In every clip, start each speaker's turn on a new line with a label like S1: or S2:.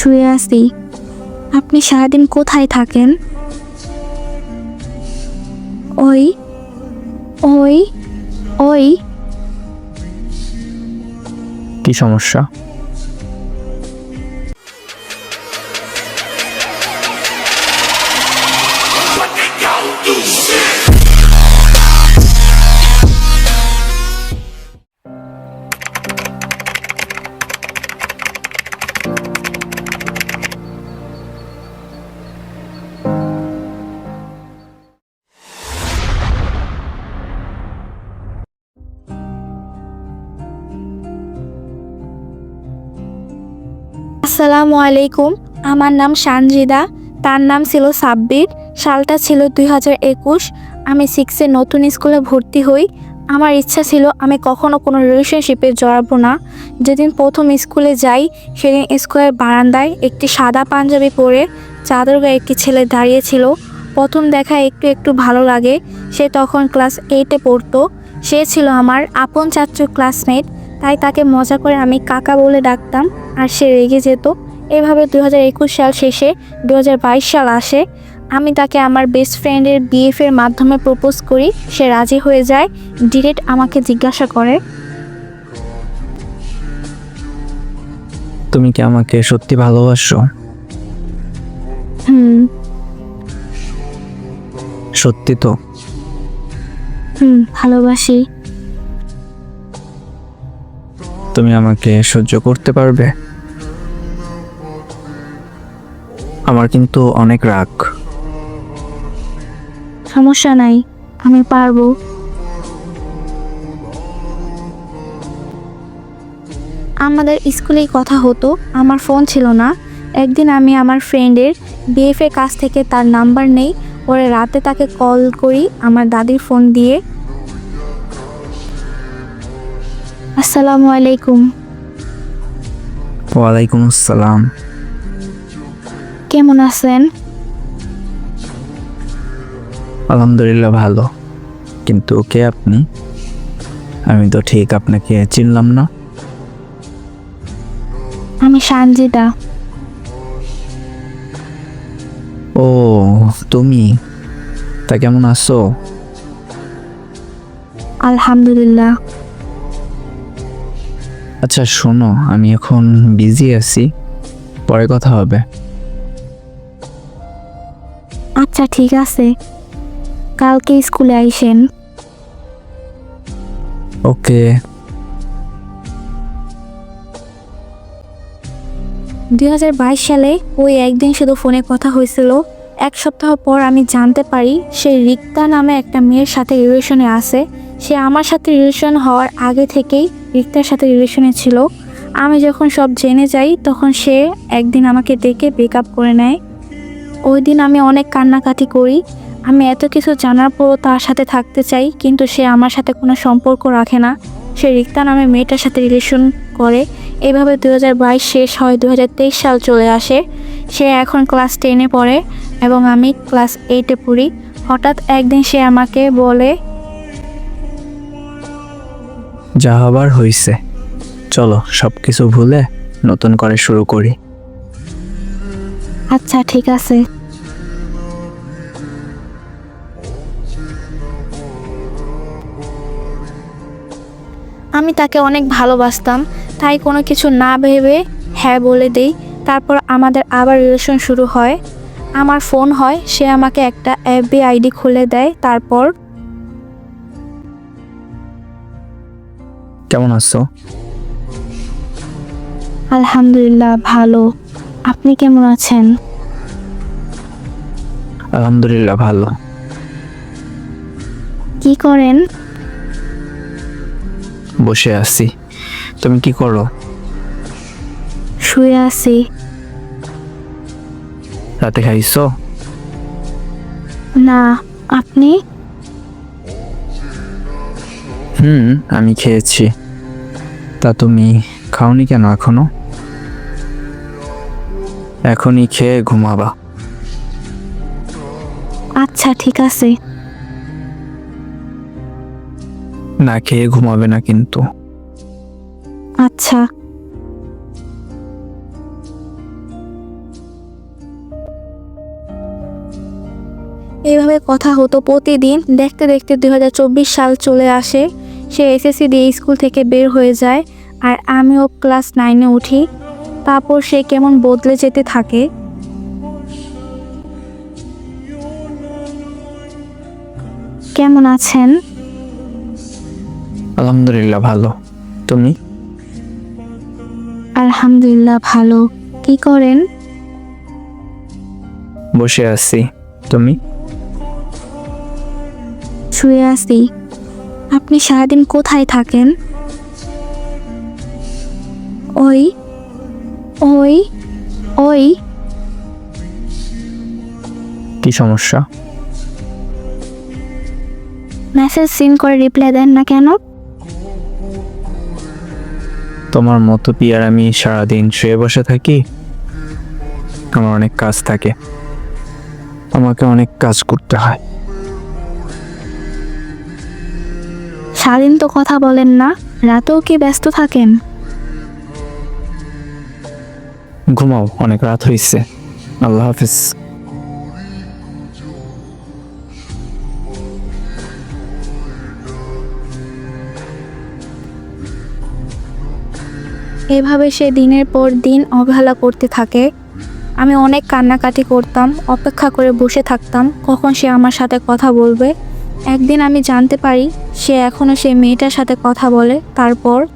S1: শুয়ে আছি। আপনি সারাদিন কোথায় থাকেন? ওই ওই ওই।
S2: কি সমস্যা?
S1: আসসালামু আলাইকুম। আমার নাম সানজিদা, তার নাম ছিল সাব্বির, সালটা ছিল দুই হাজার একুশ। আমি সিক্সে নতুন স্কুলে ভর্তি হই। আমার ইচ্ছা ছিল আমি কখনো কোনো রিলেশনশিপে জড়াবো না। যেদিন প্রথম স্কুলে যাই, সেদিন স্কুলের বারান্দায় একটি সাদা পাঞ্জাবি পরে চাদর গায়ে একটি ছেলে দাঁড়িয়েছিল প্রথম দেখা একটু একটু ভালো লাগে। সে তখন ক্লাস এইটে পড়তো। সে ছিল আমার আপন ছাত্র ক্লাসমেট তাই তাকে মজা করে আমি কাকা বলে ডাকতাম আর সে রেগে যেত। এভাবে দু হাজার একুশ সাল শেষে দু হাজার বাইশ সাল আসে। আমি তাকে আমার বেস্ট ফ্রেন্ডের বিএফ এর মাধ্যমে প্রপোজ করি। সে রাজি হয়ে যায় ডিরেক্ট আমাকে জিজ্ঞাসা করে।
S2: তুমি কি আমাকে সত্যি ভালোবাসো?
S1: হুম।
S2: সত্যি তো?
S1: হুম ভালোবাসি।
S2: তুমি আমাকে সহ্য করতে পারবে? আমার কিন্তু অনেক রাগ।
S1: সমস্যা নাই, আমি পারব। আমাদের স্কুলেই কথা হতো, আমার ফোন ছিল না। একদিন আমি আমার ফ্রেন্ডের বিএফ এর কাছ থেকে তার নাম্বার নেই, পরে রাতে তাকে কল করি, আমার দাদির ফোন দিয়ে। আসসালামু আলাইকুম।
S2: ওয়ালাইকুম আসসালাম।
S1: কেমন আছেন?
S2: আলহামদুলিল্লাহ ভালো। কিন্তু কে আপনি? আমি তো ঠিক আপনাকে চিনলাম না।
S1: আমি সানজিদা।
S2: ও তুমি? তা কেমন আছো?
S1: আলহামদুলিল্লাহ।
S2: আচ্ছা শোনো আমি এখন বিজি আছি। পরে কথা হবে।
S1: আচ্ছা ঠিক আছে। কালকে স্কুলে আইসেন।
S2: ওকে।
S1: দুই হাজার বাইশ সালে ওই একদিন শুধু ফোনে কথা হয়েছিল। এক সপ্তাহ পর আমি জানতে পারি সে রিক্তা নামে একটা মেয়ের সাথে রিলেশনে আছে। সে আমার সাথে রিলেশন হওয়ার আগে থেকেই রিক্তার সাথে রিলেশনে ছিল। আমি যখন সব জেনে যাই, তখন সে একদিন আমাকে ডেকে ব্রেকআপ করে নেয়। ওই দিন আমি অনেক কান্নাকাটি করি। আমি এত কিছু জানার পরও তার সাথে থাকতে চাই, কিন্তু সে আমার সাথে কোনো সম্পর্ক রাখে না। সে রিক্তা নামে মেয়েটার সাথে রিলেশন করে। এভাবে দু হাজার বাইশ শেষ হয় দু হাজার তেইশ সাল চলে আসে। সে এখন ক্লাস টেনে পড়ে এবং আমি ক্লাস এইটে পড়ি। হঠাৎ একদিন সে আমাকে বলে
S2: যা হবার হইছে। চলো সব কিছু ভুলে নতুন করে শুরু করি।
S1: আচ্ছা ঠিক আছে। আমি তাকে অনেক ভালোবাসতাম। তাই কোনো কিছু না ভেবে হ্যাঁ বলে দেই। তারপর আমাদের আবার রিলেশন শুরু হয়। আমার ফোন হয়, সে আমাকে একটা এফবি আইডি খুলে দেয়। তারপর
S2: কেমন আছো?
S1: আলহামদুলিল্লাহ ভালো। আপনি কেমন আছেন?
S2: আলহামদুলিল্লাহ ভালো।
S1: কি করেন?
S2: বসে আছি। তুমি কি করো?
S1: শুয়ে আছি।
S2: রাতে খাইছো?
S1: না আপনি?
S2: হুম আমি খেয়েছি। তা তুমি খাওনি কেন এখনও? এখনই খেয়ে ঘুমাবা।
S1: আচ্ছা ঠিক আছে।
S2: না খেয়ে ঘুমাবে না কিন্তু।
S1: আচ্ছা। এইভাবে কথা হতো প্রতিদিন। দেখতে দেখতে দুই হাজার চব্বিশ সাল চলে আসে। সে এসএসসি দিয়ে স্কুল থেকে বের হয়ে যায় আর আমিও ক্লাস নাইনে উঠি। তারপর সে কেমন বদলে যেতে থাকে। কেমন আছেন?
S2: আলহামদুলিল্লাহ ভালো। তুমি?
S1: আলহামদুলিল্লাহ ভালো। কি করেন?
S2: বসে আছি। তুমি?
S1: শুয়ে আছি। আপনি সারাদিন কোথায় থাকেন? ওই ওই ওই।
S2: কি সমস্যা?
S1: মেসেজ সিন করে রিপ্লাই দেন না কেন?
S2: তোমার মতো পিয়ার আমি সারাদিন শুয়ে বসে থাকি। আমার অনেক কাজ থাকে। আমাকে অনেক কাজ করতে হয়।
S1: সারাদিন তো কথা বলেন না রাতেও কি ব্যস্ত থাকেন?
S2: ঘুমাও অনেক রাত হয়েছে আল্লাহ হাফিজ।
S1: এভাবে সে দিনের পর দিন অবহেলা করতে থাকে। আমি অনেক কান্নাকাটি করতাম অপেক্ষা করে বসে থাকতাম কখন সে আমার সাথে কথা বলবে? একদিন আমি জানতে পারি সে এখনও সেই মেয়েটার সাথে কথা বলে। তারপর?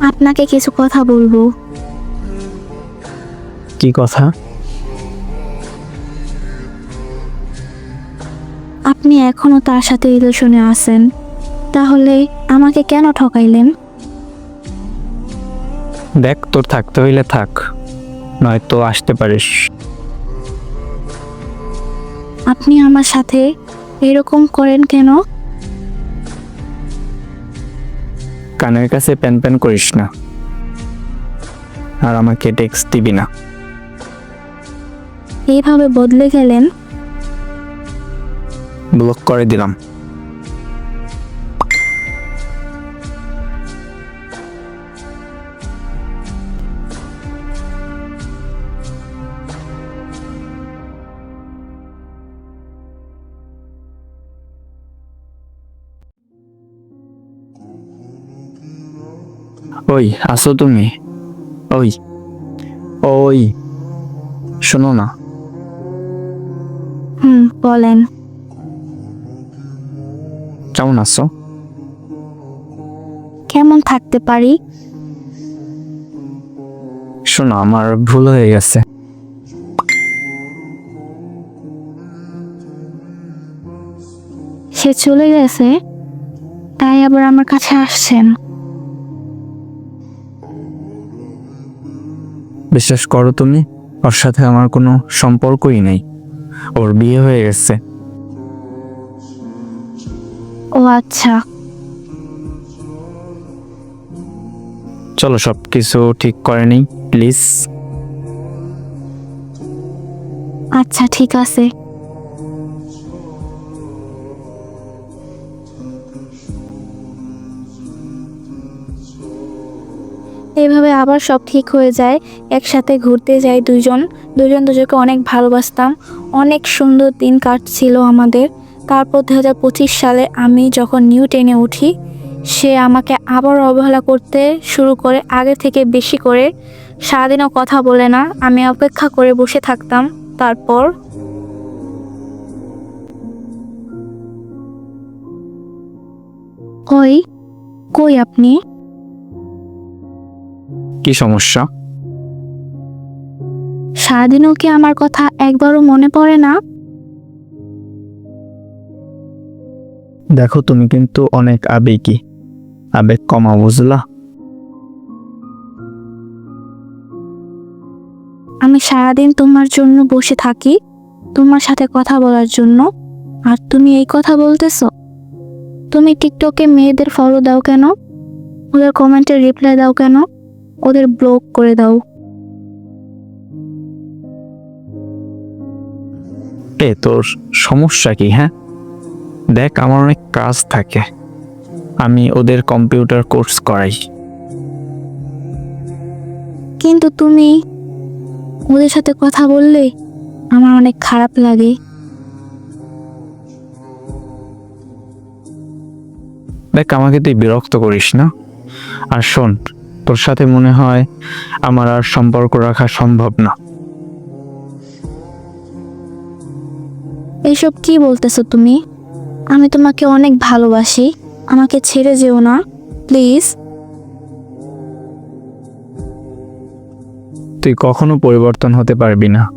S1: আপনাকে কিছু কথা বলব।
S2: কি কথা?
S1: আপনি এখনও তার সাথে রিলেশনে আছেন। তাহলে আমাকে কেন ঠকাইলেন?
S2: দেখ তোর থাকতে হইলে থাক। নয়তো আসতে পারিস।
S1: আপনি আমার সাথে এরকম করেন কেন?
S2: কানের কাছে প্যান প্যান করিস না। আর আমাকে টেক্সট দিবি না।
S1: এইভাবে বদলে গেলেন?
S2: ব্লক করে দিলাম। ওই আসো তুমি? ওই ওই শোনো না।
S1: হুম বলেন।
S2: কেমন আছো?
S1: কেমন থাকতে পারি?
S2: শোনো আমার ভুল হয়ে গেছে।
S1: সে চলে গেছে তাই আবার আমার কাছে আসছেন।
S2: বিশ্বাস করো তুমি ওর সাথে আমার কোনো সম্পর্কই নেই। ওর বিয়ে হয়ে গেছে।
S1: ও আচ্ছা।
S2: চলো সব কিছু ঠিক করে নেই প্লিজ।
S1: আচ্ছা ঠিক আছে। এইভাবে আবার সব ঠিক হয়ে যায়। একসাথে ঘুরতে যাই দুজন দুজন দুজনকে অনেক ভালোবাসতাম। অনেক সুন্দর দিন কাটছিল আমাদের। তারপর দু হাজার পঁচিশ সালে আমি যখন নিউ টেনে উঠি, সে আমাকে আবার অবহেলা করতে শুরু করে, আগে থেকে বেশি করে। সারাদিনও কথা বলে না। আমি অপেক্ষা করে বসে থাকতাম। তারপর কই? কই আপনি?
S2: কি সমস্যা?
S1: সারাদিনও কি আমার কথা একবারও মনে পড়ে না?
S2: দেখো তুমি কিন্তু অনেক আবেগী। আবেগ কমা বুঝলা?
S1: আমি সারাদিন তোমার জন্য বসে থাকি তোমার সাথে কথা বলার জন্য। আর তুমি এই কথা বলতেছো? তুমি টিকটকে মেয়েদের ফলো দাও কেন? ওদের কমেন্টে রিপ্লাই দাও কেন? ওদের ব্লক করে দাও।
S2: এ তোর সমস্যা কি হ্যাঁ? দেখ আমার অনেক কাজ থাকে। আমি ওদের কম্পিউটার কোর্স করাই।
S1: কিন্তু তুমি ওদের সাথে কথা বললে আমার অনেক খারাপ লাগে।
S2: দেখ আমাকে তুই বিরক্ত করিস না। আর শোন তোর সাথে মনে হয় আমার আর সম্পর্ক রাখা সম্ভব না।
S1: এইসব কি বলতেছো তুমি? আমি তোমাকে অনেক ভালোবাসি। আমাকে ছেড়ে যেও না প্লিজ।
S2: তুই কখনো পরিবর্তন হতে পারবি না।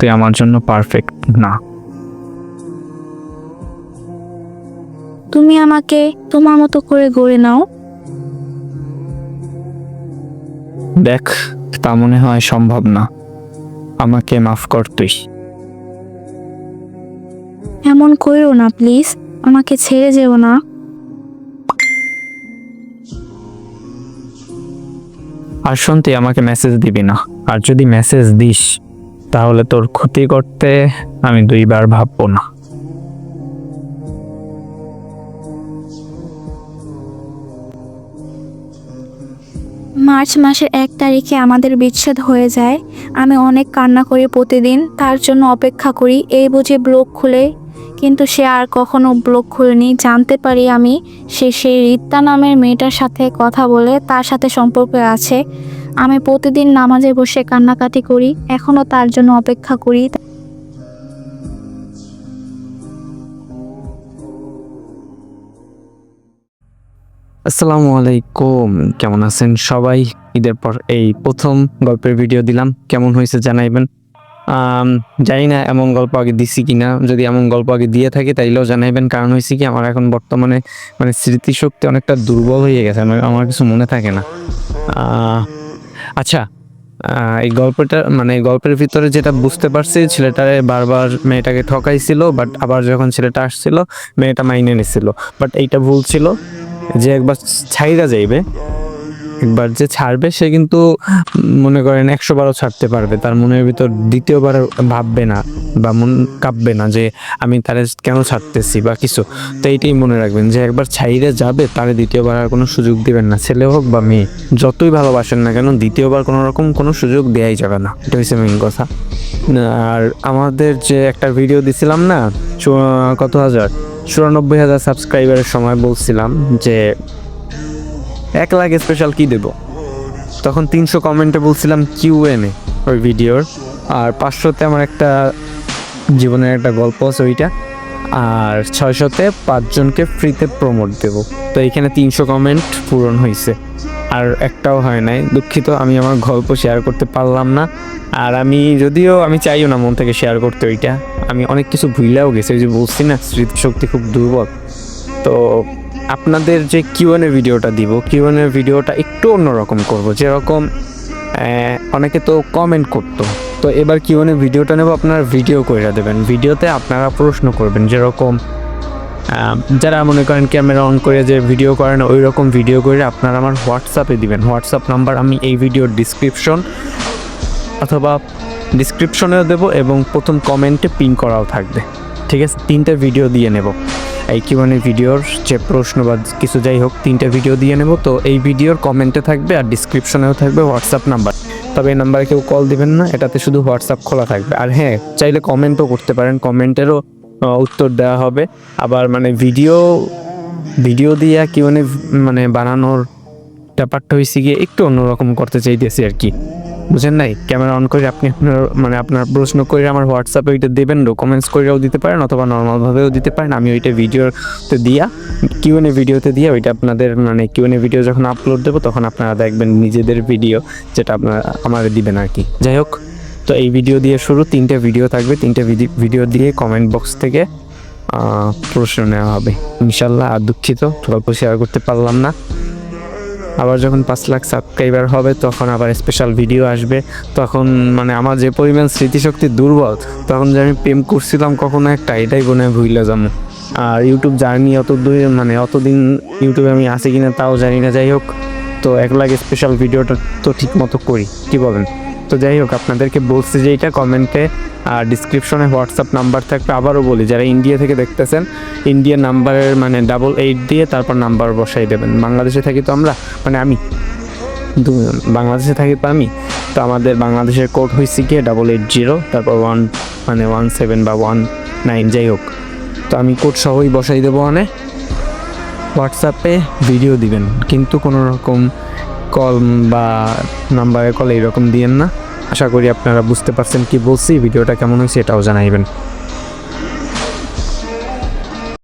S2: তুই আমার জন্য পারফেক্ট না।
S1: তুমি আমাকে তোমার মতো করে গড়ে নাও।
S2: দেখ তা মনে হয় সম্ভব না। আমাকে মাফ কর তুই।
S1: এমন করো না প্লিজ। আমাকে ছেড়ে যেও না।
S2: আর শোন তুই আমাকে মেসেজ দিবি না। আর যদি মেসেজ দিস তাহলে তোর ক্ষতি করতে আমি দুইবার ভাববো না।
S1: মার্চ মাসের এক তারিখে আমাদের বিচ্ছেদ হয়ে যায়। আমি অনেক কান্না করি প্রতিদিন, তার জন্য অপেক্ষা করি, এই বুঝে ব্লগ খুলে। কিন্তু সে আর কখনো ব্লগ খুলেনি। জানতে পারি আমি, সে সেই রিত্তা নামের মেয়েটার সাথে কথা বলে তার সাথে সম্পর্ক আছে। আমি প্রতিদিন নামাজে বসে কান্নাকাটি করি এখনও তার জন্য অপেক্ষা করি।
S2: আসসালামু আলাইকুম। কেমন আছেন সবাই? ঈদের পর এই প্রথম গল্পের ভিডিও দিলাম। কেমন হয়েছে জানাইবেন? জানি না এমন গল্প আগে দিছি কিনা। যদি এমন গল্প আগে দিয়ে থাকে তাইলেও জানাইবেন কারণ হয়েছে কি, আমার এখন বর্তমানে মানে স্মৃতিশক্তি অনেকটা দুর্বল হয়ে গেছে। আমার কিছু মনে থাকে না। আচ্ছা এই গল্পটা মানে গল্পের ভিতরে যেটা বুঝতে পারছি, ছেলেটারে বারবার মেয়েটাকে ঠকাইছিল বাট আবার যখন ছেলেটা আসছিল, মেয়েটা মাইনে নিছিল। বাট এইটা ভুল ছিল। যে একবার ছাইরা যাইবে, একবার যে ছাড়বে, সে কিন্তু মনে করেন একশো বারও ছাড়তে পারবে। তার মনের ভিতর দ্বিতীয়বার ভাববে না বা মন কাঁপবে না যে আমি তারে কেন ছাড়তেছি বা কিছু। তো এইটাই মনে রাখবেন যে একবার ছাইরে যাবে, তারে দ্বিতীয়বার আর কোনো সুযোগ দিবেন না। ছেলে হোক বা মেয়ে, যতই ভালোবাসেন না কেন, দ্বিতীয়বার কোনো রকম কোনো সুযোগ দেওয়াই যাবে না। এটা হচ্ছে মেন কথা। আর আমাদের যে একটা ভিডিও দিছিলাম না কত হাজার? চুরানব্বই হাজার সাবস্ক্রাইবারের সময় বলছিলাম যে, এক লাখ স্পেশাল কি দেব। তখন তিনশো কমেন্টে বলছিলাম কিউ এন ওই ভিডিওর আর পাঁচশোতে আমার একটা জীবনের একটা গল্প আছে ওইটা। আর ছয়শোতে পাঁচজনকে ফ্রিতে প্রমোট দেব। তো এখানে তিনশো কমেন্ট পূরণ হয়েছে আর একটাও হয় নাই। দুঃখিত, আমি আমার গল্প শেয়ার করতে পারলাম না। আর আমি যদিও, আমি চাইও না মন থেকে শেয়ার করতে ওইটা। আমি অনেক কিছু ভুলেও গেছি, ওই যে বলছি না, স্মৃতিশক্তি খুব দুর্বল। তো আপনাদের যে কিউএনএ ভিডিওটা দিব কিউএনএ ভিডিওটা একটু অন্যরকম করব। যেরকম অনেকে তো কমেন্ট করতো। তো এবার কিউএনএ ভিডিওটা নেব, আপনারা ভিডিও করে দেবেন। ভিডিওতে আপনারা প্রশ্ন করবেন, যেরকম যারা মনে করেন ক্যামেরা অন করে যে ভিডিও করেন ওই রকম ভিডিও করে আপনারা আমার হোয়াটসঅ্যাপে দিবেন। হোয়াটসঅ্যাপ নাম্বার আমি এই ভিডিওর ডিসক্রিপশন অথবা ডিসক্রিপশনেও দেবো এবং প্রথম কমেন্টে পিন করাও থাকবে। ঠিক আছে? তিনটে ভিডিও দিয়ে নেব। এই কি মানে ভিডিওর যে প্রশ্ন বা কিছু যাই হোক, তিনটে ভিডিও দিয়ে নেব। তো এই ভিডিওর কমেন্টে থাকবে আর ডিসক্রিপশনেও থাকবে হোয়াটসঅ্যাপ নাম্বার তবে এই নাম্বারে কেউ কল দিবেন না, এটাতে শুধু হোয়াটসঅ্যাপ খোলা থাকবে। আর হ্যাঁ চাইলে কমেন্টও করতে পারেন। কমেন্টেরও উত্তর দেওয়া হবে। আবার মানে ভিডিও ভিডিও দিয়ে কি মানে মানে বানানোর ব্যাপারটা হয়েছে গিয়ে একটু অন্যরকম করতে চাইতেছি আর কি। বুঝেন নাই? ক্যামেরা অন করে আপনি আপনার মানে আপনার প্রশ্ন করে আমার হোয়াটসঅ্যাপে ওইটা দেবেন ডকুমেন্টস করেও দিতে পারেন অথবা নর্মালভাবেও দিতে পারেন। আমি ওইটা ভিডিওতে দিয়া কিউএনএ ভিডিওতে দিয়ে ওইটা আপনাদের মানে কিউএনএ ভিডিও যখন আপলোড দেবো তখন আপনারা দেখবেন নিজেদের ভিডিও যেটা আপনারা আমাদের দিবেন আর কি। যাই হোক। তো এই ভিডিও দিয়ে শুরু। তিনটে ভিডিও থাকবে। তিনটে ভিডিও দিয়ে কমেন্ট বক্স থেকে প্রশ্ন নেওয়া হবে। ইনশাল্লাহ আর দুঃখিত, গল্প শেয়ার করতে পারলাম না। আবার যখন পাঁচ লাখ সাবস্ক্রাইবার হবে, তখন আবার স্পেশাল ভিডিও আসবে। তখন মানে আমার যে পরিমাণ স্মৃতিশক্তি দুর্বল, তখন যে আমি প্রেম করছিলাম কখনো একটা, এটাই মনে হয় ভুলে যাব। আর ইউটিউব জার্নি অত দূর মানে অতদিন ইউটিউবে আমি আছি কিনা তাও জানি না। যাই হোক, তো এক লাখ স্পেশাল ভিডিওটা তো ঠিক মতো করি। কি বলেন? তো যাই হোক, আপনাদেরকে বলছি যে এটা কমেন্টে আর ডিসক্রিপশনে হোয়াটসঅ্যাপ নাম্বার থাকবে। আবারও বলি, যারা ইন্ডিয়া থেকে দেখতেছেন ইন্ডিয়ান নাম্বারের মানে ডাবল এইট দিয়ে তারপর নাম্বার বসাই দেবেন। বাংলাদেশে থাকি তো আমরা? মানে আমি। বাংলাদেশে থাকি তো আমি? তো আমাদের বাংলাদেশের কোড হয়েছে কি ডাবল এইট জিরো তারপর ওয়ান মানে ওয়ান সেভেন বা ওয়ান নাইন যাই হোক। তো আমি কোড সহই বসাই দেবো অনে। হোয়াটসঅ্যাপে ভিডিও দিবেন, কিন্তু কোনো রকম কল বা নাম্বারে কল এইরকম দিয়েন না। আশা করি আপনারা বুঝতে পারছেন কি বলছি। ভিডিওটা কেমন হয়েছে এটাও জানাইবেন।